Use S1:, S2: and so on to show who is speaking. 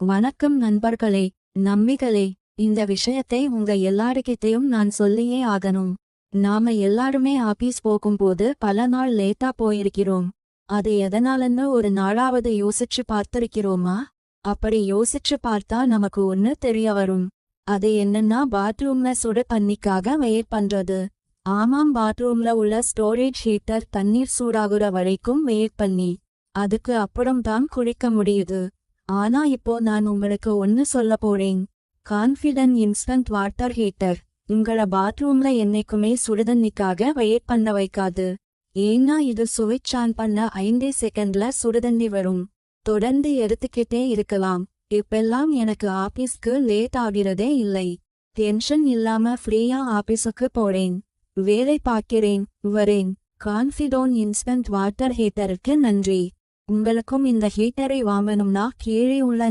S1: வணக்கம் நண்பர்களே நம்பிகளே இந்த விஷயத்தை உங்க எல்லாருக்கிட்டையும் நான் சொல்லியே ஆகணும். நாம எல்லாருமே ஆபீஸ் போகும்போது பல நாள் லேட்டா போயிருக்கிறோம். அது எதனாலன்னு ஒரு நாளாவது யோசிச்சு பார்த்திருக்கிறோமா? அப்படி யோசிச்சு பார்த்தா நமக்கு ஒண்ணு தெரிய வரும். அது என்னன்னா பாத்ரூம்ல சுடு தண்ணிக்காக வெயிட் பண்றது. ஆமாம் பாத்ரூம்ல உள்ள ஸ்டோரேஜ் ஹீட்டர் தண்ணீர் சூடாகுற வரைக்கும் வெயிட் பண்ணி அதுக்கு அப்புறம் தான் குளிக்க முடியுது. ஆனா இப்போ நான் உங்களுக்கு ஒன்னு சொல்ல போறேன். கான்ஃபிடன் இன்ஸ்டன்ட் வாட்டர் ஹீட்டர் உங்கள பாத்ரூம்ல என்னைக்குமே சுடுதண்ணிக்காக வெயிட் பண்ண வைக்காது. ஏன்னா இது சுவிட்ச் ஆன் பண்ண ஐந்தே செகண்ட்ல சுடுதண்ணி வரும். தொடர்ந்து எடுத்துக்கிட்டே இருக்கலாம். இப்பெல்லாம் எனக்கு ஆபீஸ்க்கு லேட் ஆகிறதே இல்லை. டென்ஷன் இல்லாம ஃப்ரீயா ஆபீஸுக்கு போறேன். வேலை பார்க்கிறேன். வரேன். கான்ஃபிடோன் இன்ஸ்டன்ட் வாட்டர் ஹீட்டருக்கு நன்றி. உங்களுக்கும் இந்த ஹீட்டரை வாங்கணும்னா கீழே உள்ள